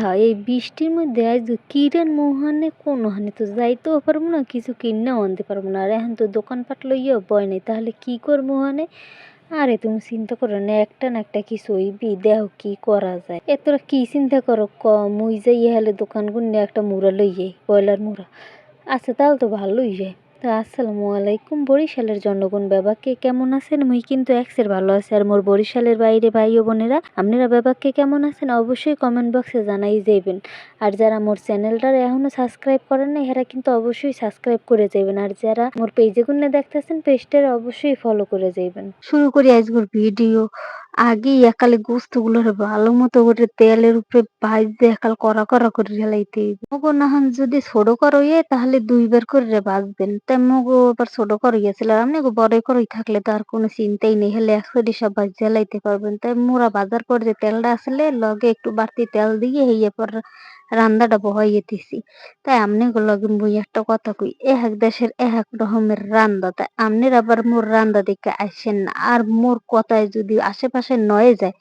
হ্যাঁ এই বৃষ্টির মধ্যে আজ কিরেন মোহানে কোন হানে তো যাইতেও পারব না, কিছু কিনেও আনতে পারব না। আর এখন তো দোকানপাট লইয়াও বয় নেই, তাহলে কি করব হানে? আরে তুমি চিন্তা করো না, একটা না একটা কিছু হইবি দেহ কি করা যায়। এ তোরা কি চিন্তা করো, ক, মুই যাই হলে দোকান গুনে একটা মুড়া লই যাই ব্রয়লার মুড়া। আচ্ছা তাহলে তো ভালোই যায় তো আসসালামু আলাইকুম। বরিশালের জনগণ বাবাকে কেমন আছেন? মুই কিন্তু এক্সের ভালো আছি। আর মোর বরিশালের বাইরে ভাই ও বোনেরা, আপনারা বাবাকে কেমন আছেন? অবশ্যই কমেন্ট বক্সে জানাই যাইবেন। আর যারা মোর চ্যানেলটার এখনও সাবস্ক্রাইব করেন না এরা কিন্তু অবশ্যই সাবস্ক্রাইব করে যাবেন আর যারা মোর পেজে গুনে দেখতেছেন পেজটার অবশ্যই ফলো করে যাইবেন। শুরু করি আজকের ভিডিও আগে একালে গোস্তগুলোর ভালো মতো করে তেলের উপরে ভাজতে একাল করা কড়া করে ঢেলাইতে মগো নাহান যদি ছোট করইয়ে তাহলে দুইবার করে ভাজবেন। তাই মগো আবার ছোট করইয়াছিল আপনি বড় করেই থাকলে তো আর কোনো চিন্তাই নেই। হলে একসাথে সব ভাজ জ্বালাইতে পারবেন। তাই মোরা বাজার পর যে তেলটা আসলে লগে একটু বাড়তি তেল দিয়ে এই পর রান্নাটা বহাইয়ে দিছি। তাই আমনে লগে মুই একটা কথা কই এক দেশের এক রকমের রান্দা, তাই আমনের আবার মোর রান্দা দেখে আসেন না। আর মোর কথায় যদি আশেপাশে নয়ে যায়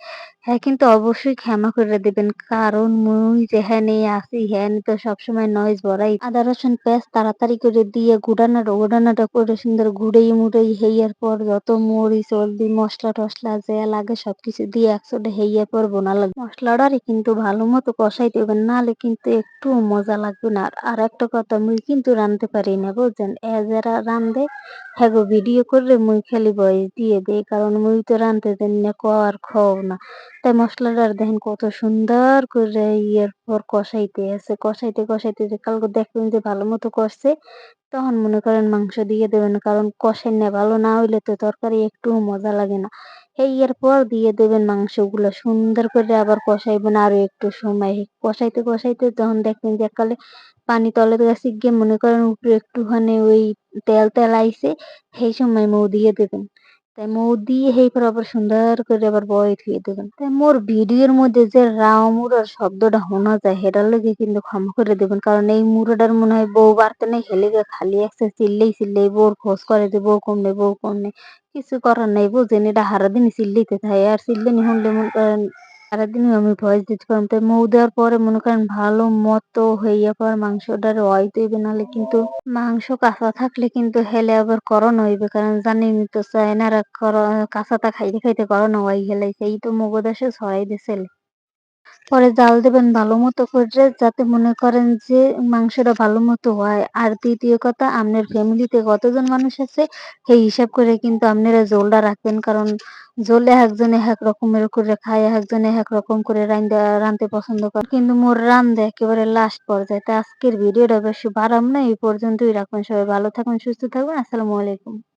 হ্যাঁ কিন্তু অবশ্যই ক্ষমা করে দেবেন, কারণ মুই যেখানে আছি হ্যাঁ তো সবসময় নয়েজ বড়াই আদা, রসুন, পেঁয়াজ তাড়াতাড়ি করে দিয়ে গুড়ানোটা গুড়ানোটা করে সুন্দর গুড়াই মুড়াই হেয়ার পর যত মরিচ, হলদি, মশলা টসলা যা লাগে সবকিছু দিয়ে একসাথে হেয়ার পর বোনা লাগবে। মশলাটারে কিন্তু ভালো মতো কষাই দেবেন নাহলে কিন্তু একটু মজা লাগবে না। আর একটা কথা, মুই কিন্তু রাঁধতে পারি না, বুঝছেন? এ যারা রান্ধে হ্যাঁ ভিডিও করলে মুই খালি ভয়েস দিয়ে দেই, কারণ মুই তো রাঁধতে জানি না ক আর খাও না। তাই মশলাটা দেখেন কত সুন্দর করে ইয়ের পর কষাইতে আছে। কষাইতে কষাইতে যে কালকে দেখবেন যে ভালো মতো কষছে, তখন মনে করেন মাংস দিয়ে দেবেন, কারণ কষেন না ভালো না হইলে তো তরকারি একটু মজা লাগে না। এই এর পর দিয়ে দেবেন মাংসগুলো। সুন্দর করে আবার কষাইবেন আরও একটু সময়। কষাইতে কষাইতে যখন দেখবেন যে একালে পানি তলের গেছে গিয়ে মনে করেন উপরে একটুখানি ওই তেল তেল আইছে, সেই সময় মৌ দিয়ে দেবেন। তাই মৌ দিয়ে পর আবার সুন্দর করে আবার বই থুয়ে দেবেন। তাই মোর ভিডিওর মধ্যে যে রাও মুরার শব্দটা শোনা যায়, সেটার লেগে কিন্তু ক্ষমা করে দেবেন। কারণ এই মুড়াটার মনে হয় বউ বাড়তে নেই হেলে খালি একসে চিল্লেই চিল্লেই বউর খোঁজ করে যে বউ কম নেই, বউ কম নেই। কিছু করার নেই বুঝেন এটা সারাদিন চিল্লিতে থাকে। আর চিল্লানি শুনলে মনে করেন সারাদিনই আমি ভয়েস দিতে তাই মৌ দেওয়ার পরে মনে করেন ভালো মতো হইয়া পর মাংসটা ওয়াই দইবে নাহলে কিন্তু মাংস কাঁচা থাকলে কিন্তু হেলে আবার করণ হইবে। কারণ জানি তো চায়নারা কাঁচাটা খাইতে খাইতে করণ, ওয়াই হেলাইছে। এই তো মগো দেশে ছড়াই দিছে পরে জাল দেবেন ভালো মতো করে, যাতে মনে করেন যে মাংসটা ভালো মতো হয়। আর দ্বিতীয় কথা, আপনার ফ্যামিলিতে কতজন মানুষ আছে, সেই হিসাব করে কিন্তু আপনারা জোলটা রাখবেন। কারণ জোলে একজনে এক রকমের করে খায় একজনে এক রকম করে রানতে পছন্দ করে। কিন্তু মোর রান্ধে একেবারে লাস্ট পর্যায়ে। তো আজকের ভিডিওটা বেশি বাড়াম না, এই পর্যন্তই রাখবেন সবাই। ভালো থাকুন সুস্থ থাকবেন। আসসালামু আলাইকুম।